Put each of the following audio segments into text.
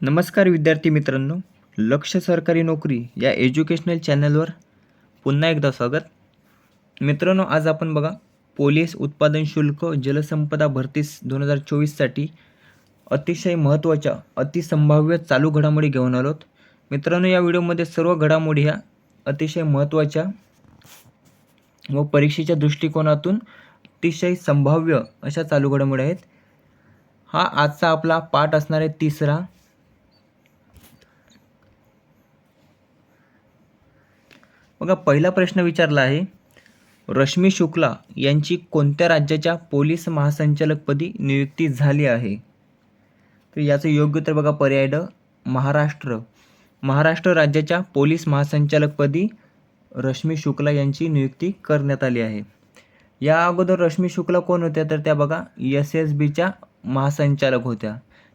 नमस्कार विद्यार्थी मित्रांनो लक्ष सरकारी नोकरी या एज्युकेशनल चॅनलवर पुन्हा एकदा स्वागत. मित्रांनो आज आपण बघा पोलीस उत्पादन शुल्क जलसंपदा भरतीस दोन हजार चोवीससाठी अतिशय महत्त्वाच्या अतिसंभाव्य चालू घडामोडी घेऊन आलोत मित्रांनो या व्हिडिओमध्ये सर्व घडामोडी ह्या अतिशय महत्त्वाच्या व परीक्षेच्या दृष्टिकोनातून अतिशय संभाव्य अशा चालू घडामोडी आहेत. हा आजचा आपला पाठ असणार आहे तिसरा. बघा पहिला प्रश्न विचारला आहे रश्मी शुक्ला यांची कोणत्या राज्याच्या पोलीस महासंचालकपदी नियुक्ती झाली आहे? तर याचं योग्य तर बघा पर्याय ड महाराष्ट्र. महाराष्ट्र राज्याच्या पोलीस महासंचालकपदी रश्मी शुक्ला यांची नियुक्ती करण्यात आली आहे. या अगोदर रश्मी शुक्ला कोण होत्या? तर त्या बघा एस एस बीच्या महासंचालक होत्या.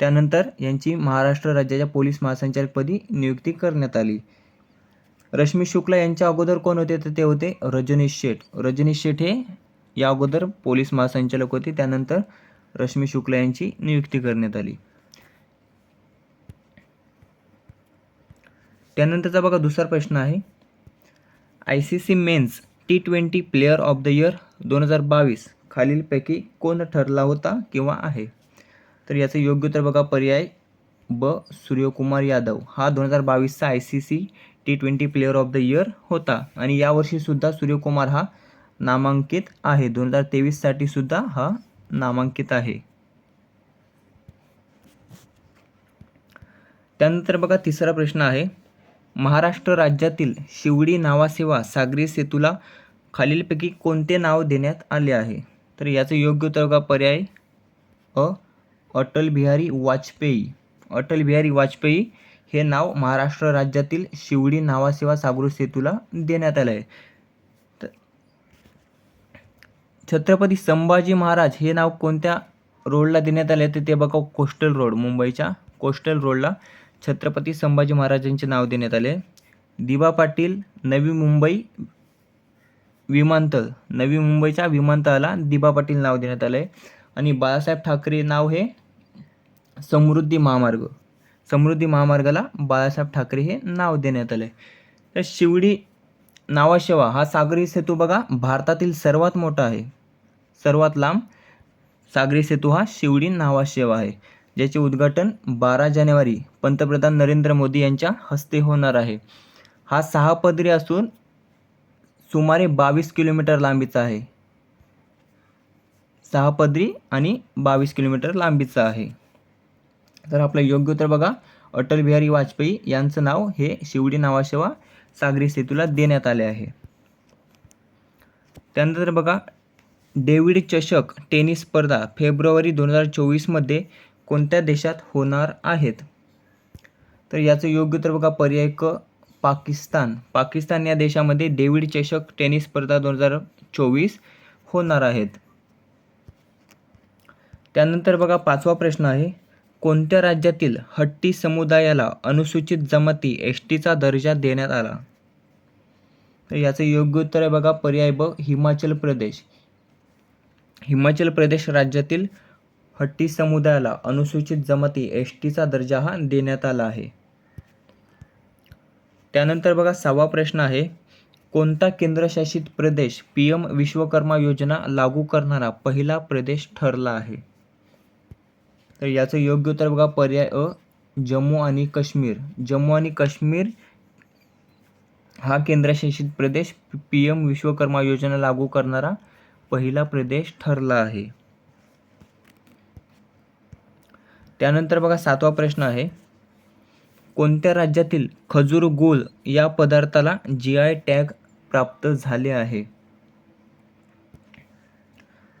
त्यानंतर यांची महाराष्ट्र राज्याच्या पोलीस महासंचालकपदी नियुक्ती करण्यात आली. रश्मी शुक्ला यांच्या अगोदर कोण होते? तर ते होते रजनीश शेठ. रजनीश शेठ हे या अगोदर पोलीस महासंचालक होते. त्यानंतर रश्मी शुक्ला यांची नियुक्ती करण्यात आली. त्यानंतरचा बघा दुसरा प्रश्न आहे. I C C men's T twenty player of the year दोन हजार बावीस खालीलपैकी कोण ठरला होता किंवा आहे? तर याचं योग्य उत्तर बघा पर्याय ब. सूर्यकुमार यादव. हा दोन हजार बावीसचा I C C T twenty player of the year होता. आणि यावर्षीसुद्धा सूर्यकुमार हा नामांकित आहे. दोन हजार तेवीससाठी सुद्धा हा नामांकित आहे. त्यानंतर बघा तिसरा प्रश्न आहे. महाराष्ट्र राज्यातील शिवडी नावासेवा सागरी सेतूला खालीलपैकी कोणते नाव देण्यात आले आहे? तर याचं योग्य उत्तर बघा पर्याय अ अटल बिहारी वाजपेयी. अटल बिहारी वाजपेयी हे नाव महाराष्ट्र राज्यातील शिवडी नावासेवा सागरू सेतूला देण्यात आलं आहे छत्रपती संभाजी महाराज हे नाव कोणत्या रोडला देण्यात आले तर ते बघा कोस्टल रोड मुंबईच्या कोस्टल रोडला छत्रपती संभाजी महाराजांचे नाव देण्यात आले दिबा पाटील नवी मुंबई विमानतळ नवी मुंबईच्या विमानतळाला दिबा पाटील नाव देण्यात आलं आहे आणि बाळासाहेब ठाकरे नाव हे समृद्धी महामार्ग. समृद्धी महामार्गाला बाळासाहेब ठाकरे हे नाव देण्यात आले. तर शिवडी नावाशेवा हा सागरी सेतू बघा भारतातील सर्वात मोठा आहे. सर्वात लांब सागरी सेतू हा शिवडी नावाशेवा आहे ज्याचे उद्घाटन बारा जानेवारी पंतप्रधान नरेंद्र मोदी यांच्या हस्ते होणार आहे. हा सहा पदरी असून सुमारे बावीस किलोमीटर लांबीचा आहे. सहा पदरी आणि बावीस किलोमीटर लांबीचा आहे. तर आपलं योग्य उत्तर बघा. अटल बिहारी वाजपेयी यांचं नाव हे शिवडी नावाशिवा सागरी सेतूला देण्यात आले आहे. त्यानंतर बघा डेव्हिड चषक टेनिस स्पर्धा फेब्रुवारी दोन हजार चोवीसमध्ये कोणत्या देशात होणार आहेत? तर याचं योग्य तर बघा पर्याय क पाकिस्तान. पाकिस्तान या देशामध्ये डेव्हिड चषक टेनिस स्पर्धा दोन हजार चोवीस होणार आहेत. त्यानंतर बघा पाचवा प्रश्न आहे. कोणत्या राज्यातील हट्टी समुदायाला अनुसूचित जमाती एस टीचा दर्जा देण्यात आला? तर याचं योग्य उत्तर आहे बघा पर्याय ब हिमाचल प्रदेश. हिमाचल प्रदेश राज्यातील हट्टी समुदायाला अनुसूचित जमाती एस टीचा दर्जा हा देण्यात आला आहे. त्यानंतर बघा सहावा प्रश्न आहे कोणता केंद्रशासित प्रदेश पी एम विश्वकर्मा योजना लागू करणारा पहिला प्रदेश ठरला आहे? तर याचं योग्य उत्तर बघा पर्याय अ जम्मू आणि काश्मीर. जम्मू आणि काश्मीर हा केंद्रशासित प्रदेश. पी एम विश्वकर्मा योजना लागू करणारा पहिला प्रदेश ठरला आहे. त्यानंतर बघा सातवा प्रश्न आहे. कोणत्या राज्यातील खजूर गुळ या पदार्थाला जी आय टॅग प्राप्त झाले आहे?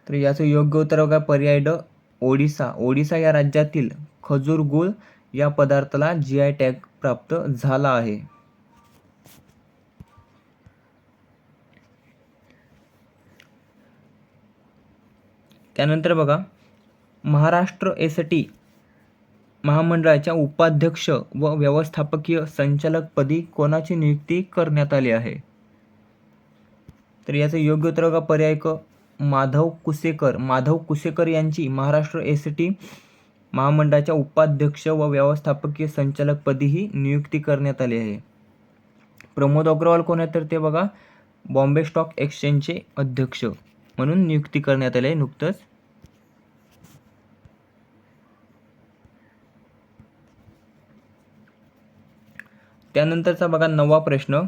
तर याचं योग्य उत्तर बघा पर्याय ड ओडिसा ओडिसा या राज्यातील खजूर गुळ या पदार्थाला जी आय टॅग प्राप्त झाला आहे. त्यानंतर बघा महाराष्ट्र एस टी महामंडळाच्या उपाध्यक्ष व व्यवस्थापकीय संचालकपदी कोणाची नियुक्ती करण्यात आली आहे? तर याचं योग्य उत्तर बघा पर्याय क माधव कुसेकर माधव कुसेकर यांची महाराष्ट्र एस टी महामंडळाच्या उपाध्यक्ष व व्यवस्थापकीय संचालकपदीही नियुक्ती करण्यात आली आहे. प्रमोद अग्रवाल कोण आहेत तर ते बघा बॉम्बे स्टॉक एक्सचेंजचे अध्यक्ष म्हणून नियुक्ती करण्यात आली आहे नुकतंच. त्यानंतरचा बघा नवा प्रश्न.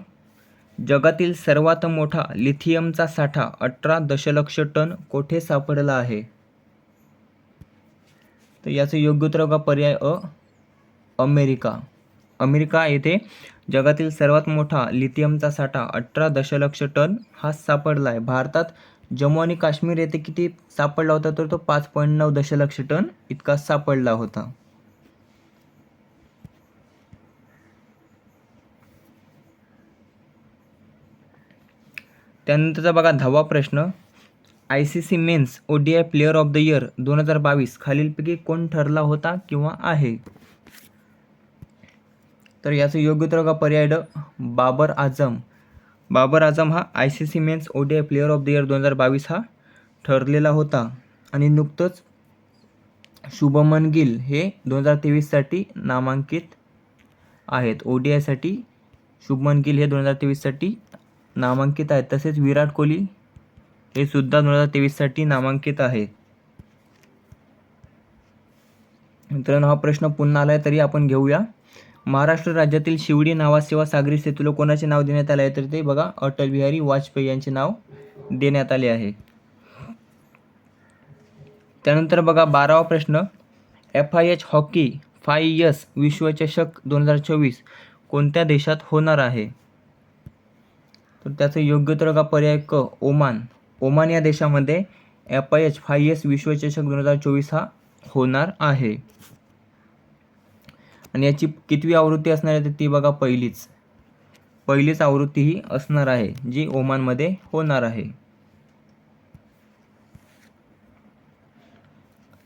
जगातील सर्वात मोठा लिथियमचा साठा अठरा दशलक्ष टन कोठे सापडला आहे? तर याचं योग्य उत्तर बघा पर्याय अ? अमेरिका. अमेरिका येथे जगातील सर्वात मोठा लिथियमचा साठा अठरा दशलक्ष टन हा सापडला आहे. भारतात जम्मू आणि काश्मीर येथे किती सापडला होता? तर तो पाच पॉईंट नऊ दशलक्ष टन इतका सापडला होता. त्यानंतरचा बघा दहावा प्रश्न. I C C men's O D I player of the year दोन हजार बावीस खालीलपैकी कोण ठरला होता किंवा आहे? तर याचं योग्य उत्तर बघा पर्याय ड. बाबर आझम. बाबर आझम हा I C C men's O D I player of the year दोन हजार बावीस हा ठरलेला होता. आणि नुकतंच शुभमन गिल हे दोन हजार तेवीससाठी नामांकित आहेत. ओ डी आयसाठी शुभमन गिल हे दोन हजार तेवीससाठी नामांकित आहेत. तसेच विराट कोहली हे सुद्धा दोन हजार तेवीससाठी नामांकित आहे. मित्रांनो हा प्रश्न पुन्हा आला आहे तरी आपण घेऊया. महाराष्ट्र राज्यातील शिवडी नावासेवा सागरी सेतूला कोणाचे नाव देण्यात आले आहे? तर ते बघा अटल बिहारी वाजपेयी यांचे नाव देण्यात आले आहे. त्यानंतर बघा बारावा प्रश्न. F I H hockey fives विश्वचषक दोन हजार चोवीस कोणत्या देशात होणार आहे? तर त्याचं योग्य तर का पर्याय क ओमान? ओमान या देशामध्ये F I H five S विश्वचषक दोन हजार चोवीस हा होणार आहे. आणि याची कितवी आवृत्ती असणार आहे तर ती बघा पहिलीच. पहिलीच आवृत्ती ही असणार आहे जी ओमानमध्ये होणार आहे.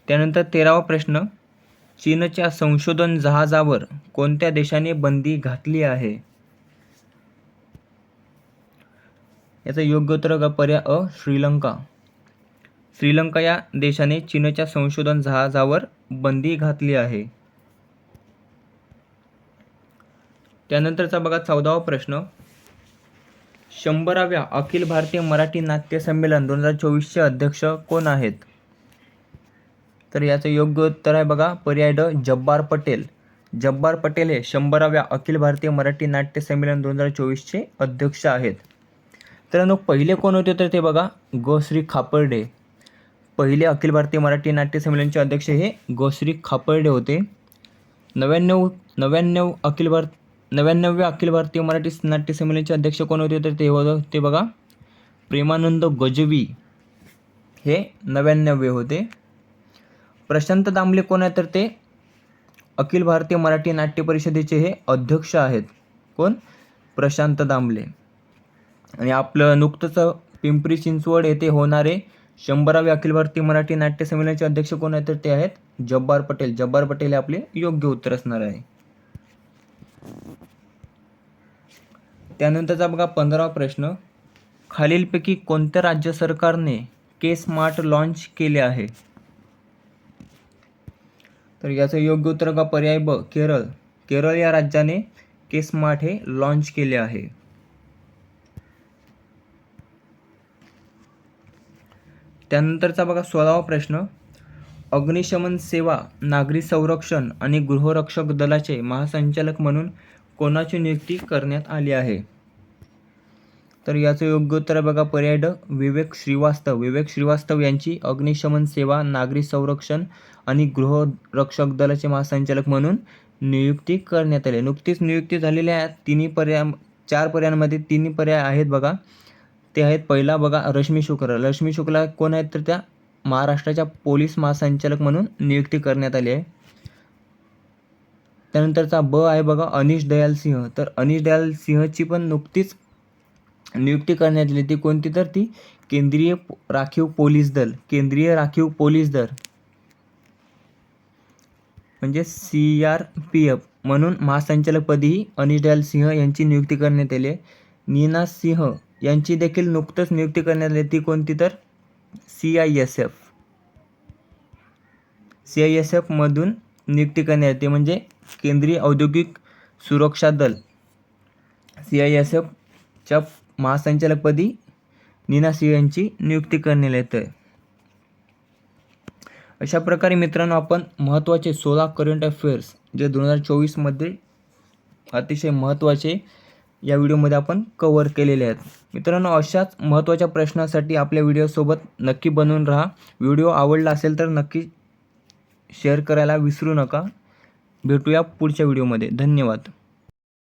त्यानंतर तेरावा प्रश्न चीनच्या संशोधन जहाजावर कोणत्या देशाने बंदी घातली आहे? याचं योग्य उत्तर का पर्याय अ श्रीलंका. श्रीलंका या देशाने चीनच्या संशोधन जहाजावर बंदी घातली आहे. त्यानंतरचा बघा चौदावा प्रश्न. शंभराव्या अखिल भारतीय मराठी नाट्य संमेलन दोन हजार चोवीसचे अध्यक्ष कोण आहेत? तर याचं योग्य उत्तर आहे बघा पर्याय ड जब्बार पटेल. जब्बार पटेल हे शंभराव्या अखिल भारतीय मराठी नाट्य संमेलन दोन हजार चोवीसचे अध्यक्ष आहेत. तर पहिले कोण होते तर ते बघा गोश्री खापर्डे. पहिले अखिल भारतीय मराठी नाट्य संमेलनचे अध्यक्ष हे गोश्री खापर्डे होते. नव्याण्णव नव्याण्णव अखिल भारत नव्याण्णव्या अखिल भारतीय मराठी नाट्य संमेलनचे अध्यक्ष कोण होते तर ते होते ते बघा प्रेमानंद गजवी हे नव्याण्णवे होते. प्रशांत दामले कोण आहे तर ते अखिल भारतीय मराठी नाट्य परिषदेचे हे अध्यक्ष आहेत. कोण? प्रशांत दामले. आणि आपलं नुकतंच पिंपरी चिंचवड येथे होणारे शंभरावे अखिल भारतीय मराठी नाट्य संमेलनाचे अध्यक्ष कोण आहेत तर ते आहेत जब्बार पटेल. जब्बार पटेल हे आपले योग्य उत्तर असणार आहे. त्यानंतरचा बघा पंधरावा प्रश्न. खालीलपैकी कोणत्या राज्य सरकारने के स्मार्ट लॉन्च केले आहे? तर याचं योग्य उत्तर का पर्याय ब केरळ. केरळ या राज्याने के स्मार्ट हे लॉन्च केले आहे. त्यानंतरचा बघा सोळावा प्रश्न. अग्निशमन सेवा नागरी संरक्षण आणि गृहरक्षक दलाचे महासंचालक म्हणून कोणाची नियुक्ती करण्यात आली आहे? तर याचं योग्य उत्तर आहे बघा पर्याय ड विवेक श्रीवास्तव. विवेक श्रीवास्तव यांची अग्निशमन सेवा नागरी संरक्षण आणि गृहरक्षक दलाचे महासंचालक म्हणून नियुक्ती करण्यात आली नुकतीच नियुक्ती झालेल्या तिन्ही पर्याय चार पर्यायांमध्ये तिन्ही पर्याय आहेत बघा. ते आहेत पहिला बघा रश्मी शुक्ला रश्मी शुक्ला कोण आहेत तर त्या महाराष्ट्राच्या पोलीस महासंचालक म्हणून नियुक्ती करण्यात आली आहे. त्यानंतरचा ब आहे बघा अनिश दयाल सिंह. तर अनिश दयाल सिंहची पण नुकतीच नियुक्ती करण्यात आली. ती कोणती तर ती केंद्रीय राखीव पोलीस दल. केंद्रीय राखीव पोलीस दल. म्हणजे सी आर पी एफ म्हणून महासंचालकपदीही अनिश दयाल सिंह यांची नियुक्ती करण्यात आली आहे. नीना सिंह यांची देखील नुकतंच नियुक्ती करण्यात आली. ती कोणती तर? C I S F C I S एफमधून नियुक्ती करण्यात येते. म्हणजे केंद्रीय औद्योगिक सुरक्षा दल. सी आय एस एफच्या महासंचालकपदी नीना सिंह यांची नियुक्ती करण्यात येते. अशा प्रकारे मित्रांनो आपण महत्त्वाचे सोळा करंट अफेअर्स जे दोन हजार चोवीसमध्ये अतिशय महत्त्वाचे या व्हिडिओमध्ये आपण कवर केलेले आहेत. मित्रांनो अशाच महत्त्वाच्या प्रश्नासाठी आपल्या व्हिडिओसोबत नक्की बनवून राहा. व्हिडिओ आवडला असेल तर नक्की शेअर करायला विसरू नका. भेटूया पुढच्या व्हिडिओमध्ये. धन्यवाद.